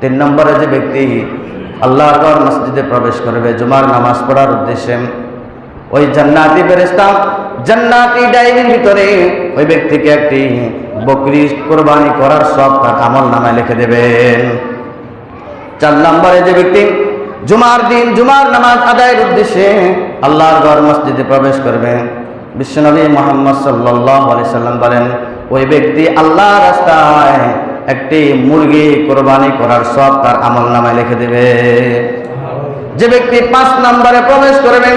তিন নম্বরে যে ব্যক্তি আল্লাহর মসজিদে প্রবেশ করবে, জুমার নামাজ পড়ার উদ্দেশ্যে, ওই জান্নাতি ফেরেশতা জান্নাতি ডায়েরির ভিতরে ওই ব্যক্তিকে একটি বকরি কোরবানি করার সব তার আমল নামায় লিখে দেবেন। চার নম্বরে যে ব্যক্তি জুমার দিন, জুমার নামাজ আদায়ের উদ্দেশ্যে আল্লাহর ঘর মসজিদে প্রবেশ করবে, বিশ্বনবী মোহাম্মদ সাল্লাহ আলি সাল্লাম বলেন, ওই ব্যক্তি আল্লাহ রাস্তায় একটি মুরগি কোরবানি করার সব তার আমল নামায় লিখে দেবে। যে ব্যক্তি পাঁচ নম্বরে প্রবেশ করবেন,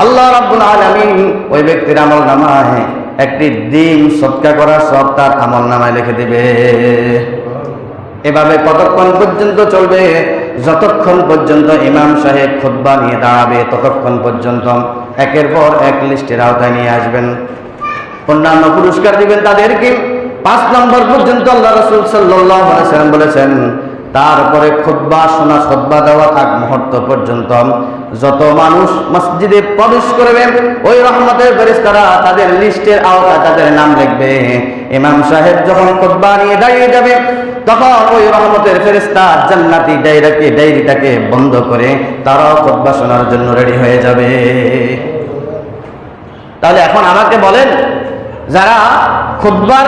আল্লাহ রাব্বুল আলামিন ওই ব্যক্তির আমল নামায় একটি দিন সৎকা করার সব তার আমল নামায় লিখে দেবে। এভাবে কতক্ষণ পর্যন্ত চলবে? যতক্ষণ পর্যন্ত ইমাম সাহেব খুতবা নিয়ে দাঁড়াবে, ততক্ষণ পর্যন্ত একের পর এক লিস্টের আওতায় নিয়ে আসবেন। অন্যান্য পুরস্কার দিবেন তাদেরকে। পাঁচ নম্বর পর্যন্ত আল্লাহ রসুল সাল্লাম বলেছেন, তারপরে খুদ্া শোনা সদ্বা দেওয়া থাক মুহূর্ত পর্যন্ত। যত মানুষ মসজিদে প্রবেশ করবে, ওই রহমতের ফেরেশতারা তাদের লিস্টের আওতায় তাদের নাম লিখবে। ইমাম সাহেব যখন খুদ্া নিয়ে দাঁড়িয়ে যাবে, তখন ওই রহমতের ফেরেশতা জান্নাতি ডায়েরিটাকে ডায়েরিটাকে বন্ধ করে তারাও খুদ্া শোনার জন্য রেডি হয়ে যাবে। তাহলে এখন আমাকে বলেন, যারা খুদ্বার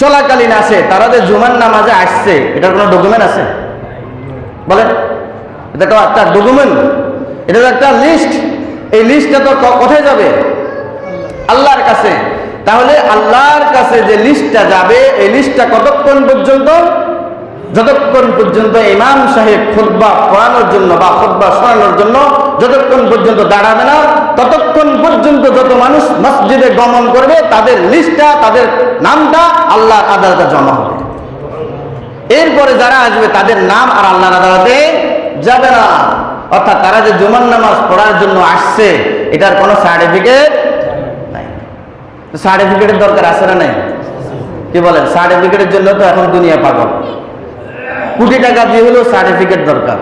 চলাকালীন আসে তারা যে জুমার নামাজে আসছে, এটার কোনো ডকুমেন্ট আছে? বলেন। এটা তো একটা ডকুমেন্ট এটা তো একটা লিস্ট এই লিস্টটা তো কোথায় যাবে? আল্লাহর কাছে। তাহলে আল্লাহর কাছে যে লিস্টটা যাবে, এই লিস্টটা কতক্ষণ পর্যন্ত? যতক্ষণ পর্যন্ত ইমাম সাহেব খুতবা পড়ানোর জন্য বা খুতবা শোনানোর জন্য, যতক্ষণ পর্যন্ত দাঁড়াবে না ততক্ষণ পর্যন্ত যত মানুষ মসজিদে গমন করবে, তাদের লিস্টটা তাদের নামটা আল্লাহর আদালতে জমা হবে। এরপরে যারা আসবে, তাদের নাম আর আল্লাহর আদালতে যাবে না। অর্থাৎ তারা যে জুমান নামাজ পড়ার জন্য আসছে, এটার কোনো সার্টিফিকেট নাই। সার্টিফিকেটের দরকার আছে না নাই? কি বলেন? সার্টিফিকেটের জন্য তো এখন দুনিয়া পাগল। কোটি টাকা দিয়ে হলেও সার্টিফিকেট দরকার।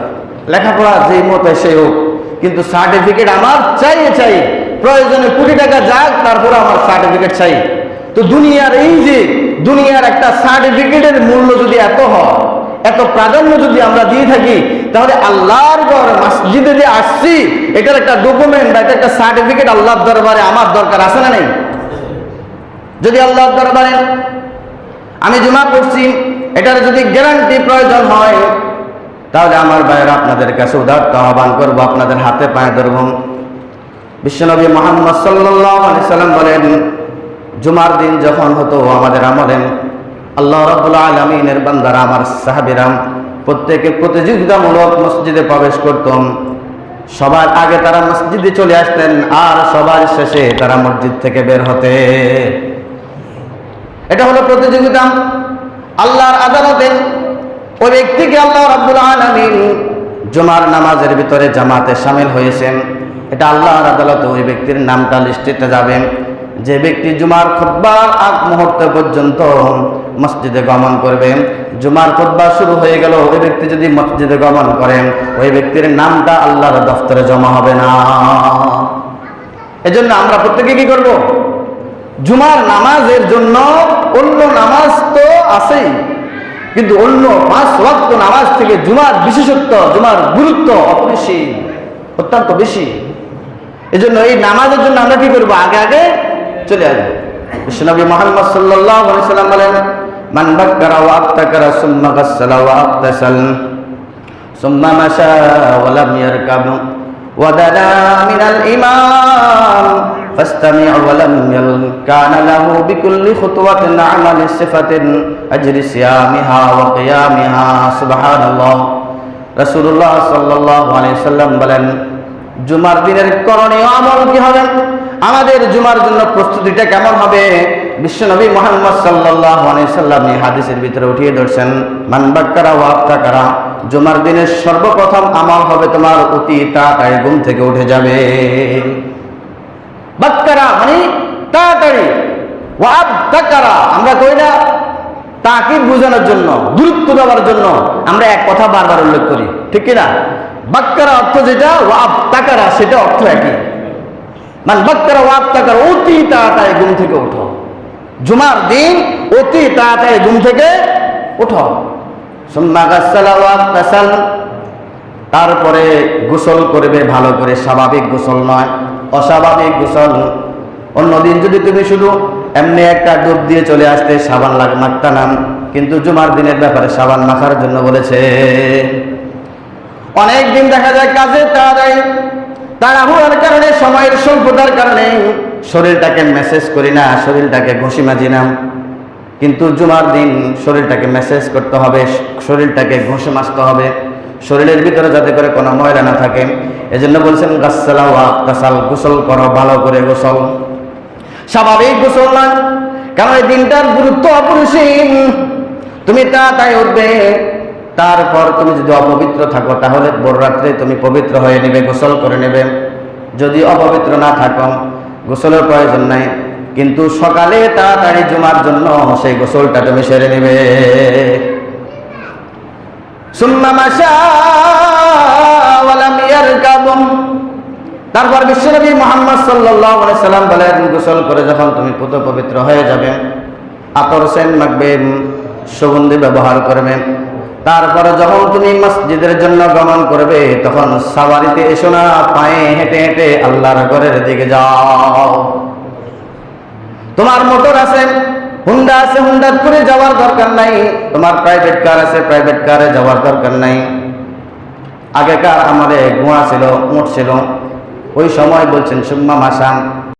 লেখাপড়া যে মতে সে হোক কিন্তু সার্টিফিকেট আমার চাই চাই। প্রয়োজনে কোটি টাকা যাক, তারপর আমার সার্টিফিকেট চাই। তো দুনিয়ার এই যে, দুনিয়ার একটা সার্টিফিকেটের মূল্য যদি এত হয়, এত প্রাধান্য যদি আমরা দিয়ে থাকি, তাহলে আল্লাহর ঘর মসজিদে যে আসছি, এটার একটা ডকুমেন্ট বা এটা একটা সার্টিফিকেট আল্লাহর দরবারে আমার দরকার আছে না নেই? যদি আল্লাহর দরবারে। আমি জমা করছি এটার যদি গ্যারান্টি প্রয়োজন হয় তাহলে আমার ভাইয়ের আপনাদের কাছে উদার্ত আহ্বান করব, আপনাদের হাতে পায়ে ধরব। বিশ্বনবী মোহাম্মদ সাল্লাম বলেন, জুমার দিন যখন হতো আমাদের আমলেন আল্লাহ রব্বুল আলমিনের বান্দারা আমার সাহাবিরাম প্রত্যেকে প্রতিযোগিতামূলক মসজিদে প্রবেশ করতাম সবার আগে তারা মসজিদে চলে আসতেন, আর সবার শেষে তারা মসজিদ থেকে বের হতে। এটা হলো প্রতিযোগিতা। আল্লাহর আদালতে ওই ব্যক্তিকে আল্লাহ রাব্বুল আলামিন জুমার নামাজের ভিতরে জামাতে সামিল হয়েছেন। এটা আল্লাহর আদালতে ওই ব্যক্তির নামটা লিস্টিতে যাবে। যে ব্যক্তি জুমার খুতবার আগ মুহূর্ত পর্যন্ত মসজিদে গমন করবেন জুমার খুতবা শুরু হয়ে গেল, ওই ব্যক্তি যদি মসজিদে গমন করেন ওই ব্যক্তির নামটা আল্লাহর দফতরে জমা হবে না। এজন্য আমরা প্রত্যেকে কি করব? জুমার নামাজের জন্য অন্য নামাজ তো আছেই। কিন্তু অন্য পাঁচ রক্ত নামাজ থেকে জুমার বিশেষত্ব, জুমার গুরুত্ব অপরিসীম, অত্যন্ত বেশি। এজন্য এই নামাজের জন্য আমরা কি করব? আগে আগে চলে আসব। বিশ্বনবী বলেন ওয়া ওয়া فاستمع ولم يل كان له بكل خطوة عمل صفة أجر صيامها وقيامها سبحان الله رسول الله صلى الله عليه وسلم বলেন জুমার দিনের করণীয় আমল কি হবে আমাদের জুমার জন্য প্রস্তুতিটা কেমন হবে বিশ্বনবী মোহাম্মদ সাল্লাহ সাল্লাম এই হাদিসের ভিতরে উঠিয়ে ধরছেন মানবাক্কারা ওয়াক্তাকারা জুমার দিনের সর্বপ্রথম আমল হবে তোমার অতি তাড়াতাড়ি ঘুম থেকে উঠে যাবে বাক্কারা মানে তাড়াতাড়ি। ওয়াব তাকারা, আমরা কই না? তাকে বোঝানোর জন্য গুরুত্ব দেওয়ার জন্য আমরা এক কথা বারবার উল্লেখ করি। ঠিক কিনা? বাক্কারা অর্থ যেটা ওয়াব তাকারা, সেটা অর্থ একই। মানে বাক্কারা ওয়াব তাকারা, অতি তাড়াতাড়ি ঘুম থেকে ওঠো। জুমার দিন অতি তাড়াতাড়ি ঘুম থেকে সুম্মা তারপরে গোসল করবে, ভালো করে স্বাভাবিক গোসল নয়, অস্বাভাবিক গোসল অন্যদিন যদি তুমি শুধু এমনি একটা ডুব দিয়ে চলে আসতে সাবান লাগ, মাখতা নাম কিন্তু জুমার দিনের ব্যাপারে সাবান মাখার জন্য বলেছে। অনেক দিন দেখা যায় কাজে তাড়াতাড়ি, তাড়াহুড়ার কারণে, সময়ের স্বল্পতার কারণে শরীরটাকে মেসেজ করি না, শরীরটাকে ঘষি মাজি না। কিন্তু জুমার দিন শরীরটাকে মেসেজ করতে হবে, শরীরটাকে ঘষে মাজতে হবে, শরীরের ভিতরে যাতে করে কোনো ময়লা না থাকে। এজন্য বলছেন, গাছালা ওয়াক্তাসাল, গোসল করো, ভালো করে গোসল। স্বাভাবিক গোসল না কারণ এই দিনটার গুরুত্ব অপরিসীম। তুমি তা তাই উঠবে, তারপর তুমি যদি অপবিত্র থাকো, তাহলে বড় রাত্রে তুমি পবিত্র হয়ে নেবে, গোসল করে নেবে। যদি অপবিত্র না থাকো, গোসলের প্রয়োজন নাই। কিন্তু সকালে তাড়াতাড়ি জুমার জন্য সেই গোসলটা তুমি সেরে নেবে। সুম্মা মাশা ওয়ালাম ইয়ারকাবুম। তারপর বিশ্বনবী মোহাম্মদ সাল্লাম বলেন, গোসল করে যখন তুমি পুত পবিত্র হয়ে যাবে, আতর সেন মাখবে সুগন্ধি ব্যবহার করবে, তারপরে যখন তুমি মসজিদের জন্য গমন করবে, তখন সাবারিতে এসো না, পায়ে হেঁটে হেঁটে আল্লাহর ঘরের দিকে যাও। তোমার মোটর আছে, হুন্ডা আছে, হুন্ডা করে যাওয়ার দরকার নাই, তোমার প্রাইভেট কার আছে প্রাইভেট কারে যাওয়ার দরকার নাই। আগেকার আমাদের গুয়া ছিল উঁট ছিল ওই সময় বলছেন সুম্মা মাসাম।